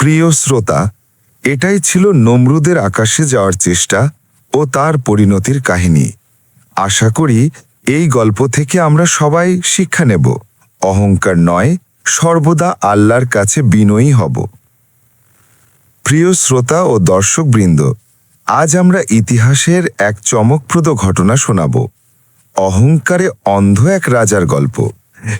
প্রিয় শ্রোতা, এটাই ছিল নমরুদের আকাশে যাওয়ার চেষ্টা ও তার পরিণতির কাহিনী। আশা করি এই গল্প থেকে আমরা সবাই শিক্ষা নেব। অহংকার নয়, সর্বদা আল্লাহর কাছে বিনয়ী হব। প্রিয় শ্রোতা ও দর্শকবৃন্দ, আজ আমরা ইতিহাসের এক চমকপ্রদ ঘটনা শোনাব। অহংকারে অন্ধ এক রাজার গল্প।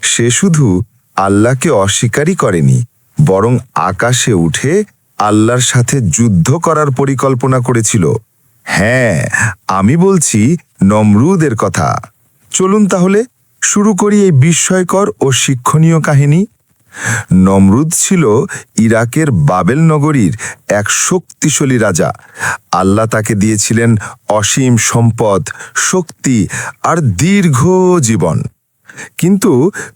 সে শুধু আল্লাহকে অস্বীকারই করেনি বরং আকাশে উঠে আল্লাহর সাথে যুদ্ধ করার পরিকল্পনা করেছিল। হ্যাঁ আমি বলছি নমরুদের কথা। চলুন তাহলে শুরু করি এই বিস্ময়কর ও শিক্ষণীয় কাহিনী। নমরুদ ছিল ইরাকের বাবেল নগরীর এক শক্তিশালী রাজা। আল্লাহ তাকে দিয়েছিলেন অসীম সম্পদ, শক্তি আর দীর্ঘ জীবন। কিন্তু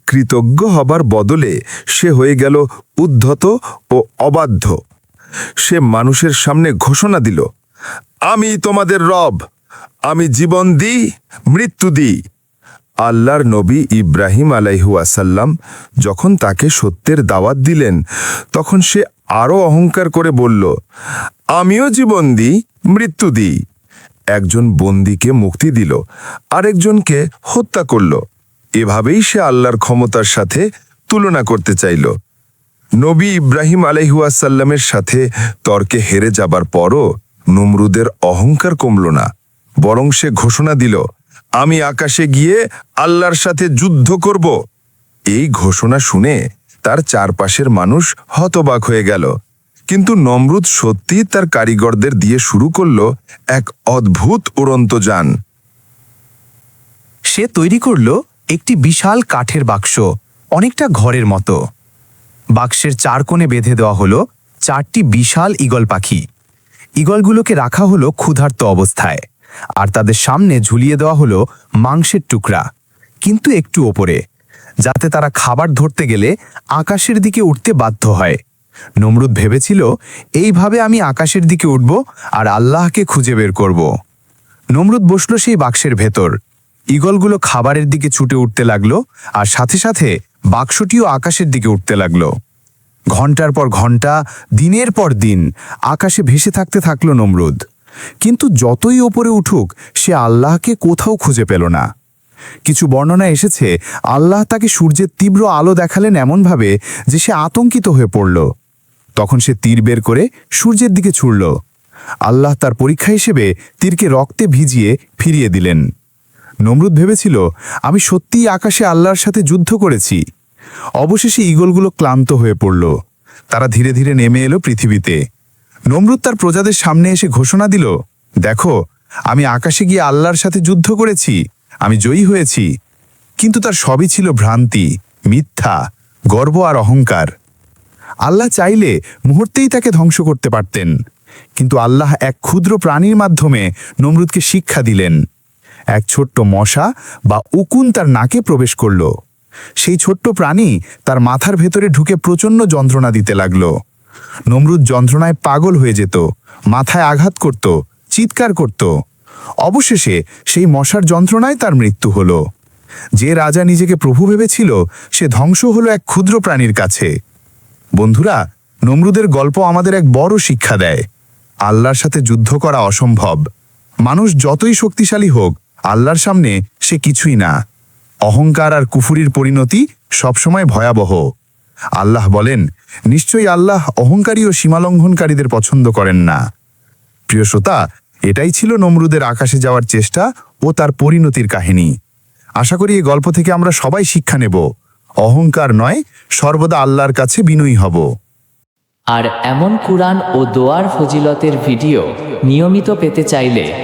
কৃতজ্ঞ হবার বদলে সে হয়ে গেল উদ্ধত ও অবাধ্য। সে মানুষের সামনে ঘোষণা দিল, আমি তোমাদের রব, আমি জীবন দিই, মৃত্যু দিই। আল্লাহর নবী ইব্রাহিম আলাইহুয়াসাল্লাম যখন তাকে সত্যের দাওয়াত দিলেন, তখন সে আরও অহংকার করে বলল, আমিও জীবন দিই, মৃত্যু দিই। একজন বন্দীকে মুক্তি দিল, আরেকজনকে হত্যা করল। এভাবেই সে আল্লাহর ক্ষমতার সাথে তুলনা করতে চাইল। নবী ইব্রাহিম আলাইহুয়াসাল্লামের সাথে তর্কে হেরে যাবার পরও নমরুদের অহংকার কমল না, বরং সে ঘোষণা দিল, আমি আকাশে গিয়ে আল্লাহর সাথে যুদ্ধ করব। এই ঘোষণা শুনে তার চারপাশের মানুষ হতবাক হয়ে গেল। কিন্তু নমরুদ সত্যি তার কারিগরদের দিয়ে শুরু করল এক অদ্ভুত উড়ন্ত যান। সে তৈরি করল একটি বিশাল কাঠের বাক্স, অনেকটা ঘরের মতো। বাক্সের চার কোণে বেঁধে দেওয়া হলো চারটি বিশাল ঈগল পাখি। ঈগলগুলোকে রাখা হলো ক্ষুধার্ত অবস্থায়, আর তাদের সামনে ঝুলিয়ে দেওয়া হলো মাংসের টুকরা, কিন্তু একটু ওপরে, যাতে তারা খাবার ধরতে গেলে আকাশের দিকে উঠতে বাধ্য হয়। নমরুদ ভেবেছিল, এইভাবে আমি আকাশের দিকে উঠব আর আল্লাহকে খুঁজে বের করব। নমরুদ বসল সেই বাক্সের ভেতর। ঈগলগুলো খাবারের দিকে ছুটে উঠতে লাগল আর সাথে সাথে বাক্সটিও আকাশের দিকে উঠতে লাগল। ঘণ্টার পর ঘণ্টা, দিনের পর দিন আকাশে ভেসে থাকতে থাকল নমরুদ। কিন্তু যতই ওপরে উঠুক, সে আল্লাহকে কোথাও খুঁজে পেল না। কিছু বর্ণনা এসেছে, আল্লাহ তাকে সূর্যের তীব্র আলো দেখালেন এমনভাবে যে সে আতঙ্কিত হয়ে পড়ল। তখন সে তীর বের করে সূর্যের দিকে ছুড়ল। আল্লাহ তার পরীক্ষা হিসেবে তীরকে রক্তে ভিজিয়ে ফিরিয়ে দিলেন। নমরুদ ভেবেছিল, আমি সত্যিই আকাশে আল্লাহর সাথে যুদ্ধ করেছি। অবশেষে ঈগলগুলো ক্লান্ত হয়ে পড়ল। তারা ধীরে ধীরে নেমে এলো পৃথিবীতে। নমরুদ তার প্রজাদের সামনে এসে ঘোষণা দিল, দেখো, আমি আকাশে গিয়ে আল্লাহর সাথে যুদ্ধ করেছি, আমি জয়ী হয়েছি। কিন্তু তার সবই ছিল ভ্রান্তি, মিথ্যা, গর্ব আর অহংকার। আল্লাহ চাইলে মুহূর্তেই তাকে ধ্বংস করতে পারতেন। কিন্তু আল্লাহ এক ক্ষুদ্র প্রাণীর মাধ্যমে নমরুদকে শিক্ষা দিলেন। এক ছোট্ট মশা বা উকুন তার নাকে প্রবেশ করল। সেই ছোট্ট প্রাণী তার মাথার ভেতরে ঢুকে প্রচণ্ড যন্ত্রণা দিতে লাগল। নমরুদ যন্ত্রণায় পাগল হয়ে যেত, মাথায় আঘাত করত, চিৎকার করত। অবশেষে সেই মশার যন্ত্রণায় তার মৃত্যু হল। যে রাজা নিজেকে প্রভু ভেবেছিল, সে ধ্বংস হলো এক ক্ষুদ্র প্রাণীর কাছে। বন্ধুরা, নমরুদের গল্প আমাদের এক বড় শিক্ষা দেয়। আল্লাহর সাথে যুদ্ধ করা অসম্ভব। মানুষ যতই শক্তিশালী হোক আল্লাহর সামনে সে কিছুই না। অহংকার আর কুফুরির পরিণতি সবসময় ভয়াবহ। আল্লাহ বলেন, নিশ্চয়ই আল্লাহ অহংকারী ও সীমালঙ্ঘনকারীদের পছন্দ করেন না। প্রিয় শ্রোতা, এটাই ছিল নমরুদের আকাশে যাওয়ার চেষ্টা ও তার পরিণতির কাহিনী। আশা করি এই গল্প থেকে আমরা সবাই শিক্ষা নেব, অহংকার নয়, সর্বদা আল্লাহর কাছে বিনয়ী হব। আর এমন কুরআন ও দোয়ার ফজিলতের ভিডিও নিয়মিত পেতে চাইলে